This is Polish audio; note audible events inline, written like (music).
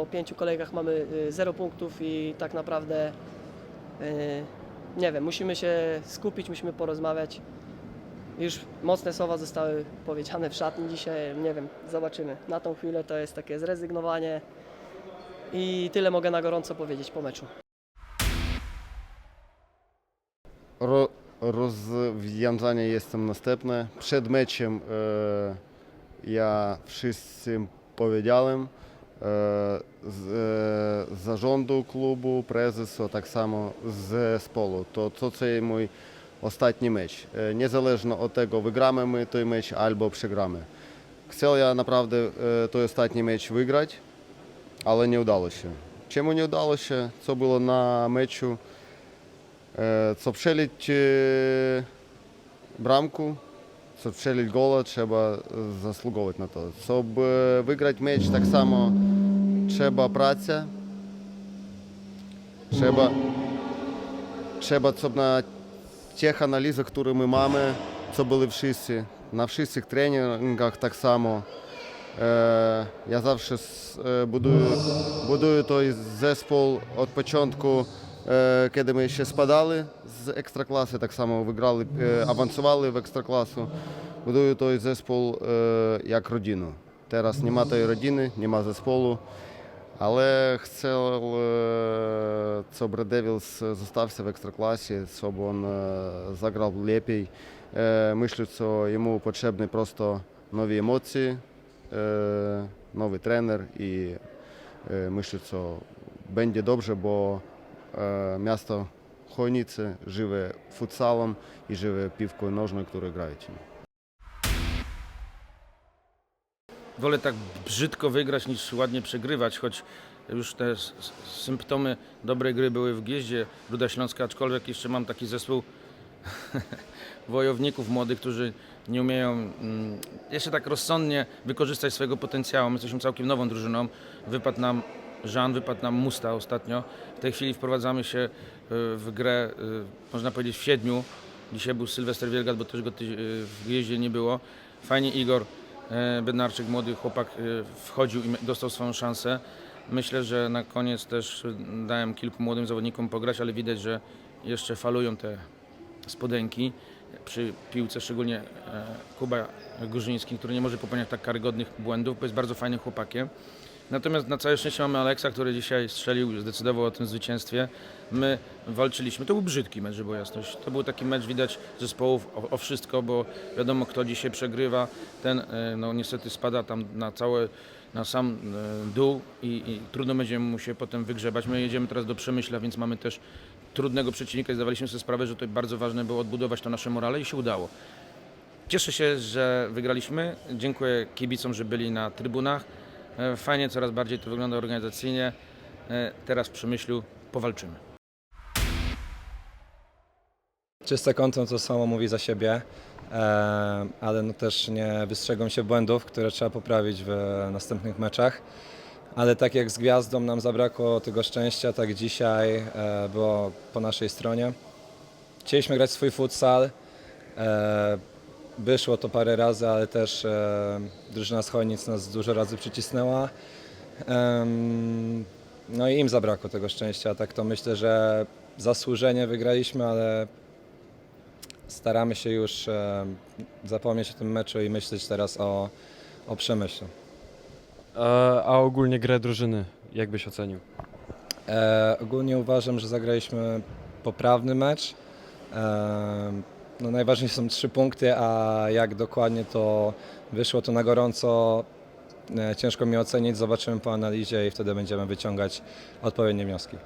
po pięciu kolejkach mamy y, 0 punktów i tak naprawdę y, nie wiem, musimy się skupić, musimy porozmawiać. Już mocne słowa zostały powiedziane w szatni dzisiaj, nie wiem, zobaczymy. Na tą chwilę to jest takie zrezygnowanie i tyle mogę na gorąco powiedzieć po meczu. Ro, rozwiązanie jest następne. Przed meczem e, ja wszystkim powiedziałem, за жонду клубу, Презесо, так само з Сполу. То, то це є мій ostatni mecz. Niezależnie od tego, wygramy my ten mecz albo przegramy. Chciał ja naprawdę ten ostatni mecz wygrać, ale nie udało się. Czemu nie udało się? Co było na meczu? Co przelić bramku, щоб вчелити треба е, заслуговувати на то. Щоб е, виграти меч, так само треба праця. Треба, треба щоб на тих аналізах, які ми маємо, що були в шисі. На всіх тренінгах так само. Е, Я завжди е, будую, будую той зеспол від початку. Е, кеди ми ще спадали з екстракласи, так само виграли, е, авансували в екстракласу. Будую той зеспол е, як родину. Зараз нема тої родини, нема зесполу. Але хцел Цобре Девілс зостався в екстракласі, щоб він заграв ліпій. Мислю, що йому потрібні просто нові емоції, новий тренер і мислю, що буде добре, бо e, miasto Chojnice żywe futsalem i żywe piłką nożną, które grają. Wolę tak brzydko wygrać niż ładnie przegrywać, choć już te symptomy dobrej gry były w Gieździe Ruda Śląska, aczkolwiek jeszcze mam taki zespół (laughs) wojowników młodych, którzy nie umieją mm, jeszcze tak rozsądnie wykorzystać swojego potencjału. My jesteśmy całkiem nową drużyną. Wypadł nam Żan, wypadł nam Musta ostatnio. W tej chwili wprowadzamy się y, w grę, y, można powiedzieć, w siedmiu. Dzisiaj był Sylwester Wielgat, bo też go y, w jeździe nie było. Fajnie Igor e, Bednarczyk, młody chłopak, e, wchodził i dostał swoją szansę. Myślę, że na koniec też e, dałem kilku młodym zawodnikom pograć, ale widać, że jeszcze falują te spodenki przy piłce, szczególnie e, Kuba Górzyński, który nie może popełniać tak karygodnych błędów, bo jest bardzo fajnym chłopakiem. Natomiast na całe szczęście mamy Aleksa, który dzisiaj strzelił, zdecydował o tym zwycięstwie. My walczyliśmy. To był brzydki mecz, żeby była jasność. To był taki mecz, widać zespołów o, o wszystko, bo wiadomo kto dzisiaj przegrywa, ten e, no niestety spada tam na całe, na sam e, dół i, i trudno będzie mu się potem wygrzebać. My jedziemy teraz do Przemyśla, więc mamy też trudnego przeciwnika i zdawaliśmy sobie sprawę, że to bardzo ważne było odbudować to nasze morale i się udało. Cieszę się, że wygraliśmy. Dziękuję kibicom, że byli na trybunach. E, Fajnie, coraz bardziej to wygląda organizacyjnie. E, Teraz w Przemyślu powalczymy. Czyste konto to samo mówi za siebie, e, ale no też nie wystrzegam się błędów, które trzeba poprawić w następnych meczach. Ale tak jak z gwiazdą nam zabrakło tego szczęścia, tak dzisiaj było po naszej stronie. Chcieliśmy grać swój futsal. E, wyszło to parę razy, ale też e, drużyna z Chojnic nas dużo razy przycisnęła. Em, no i im zabrakło tego szczęścia. Tak to myślę, że zasłużenie wygraliśmy, ale staramy się już e, zapomnieć o tym meczu i myśleć teraz o, o przemyśle. A, a ogólnie grę drużyny, jak byś ocenił? E, ogólnie uważam, że zagraliśmy poprawny mecz. E, no najważniejsze są trzy punkty, a jak dokładnie to wyszło to na gorąco, e, ciężko mi ocenić. Zobaczymy po analizie i wtedy będziemy wyciągać odpowiednie wnioski.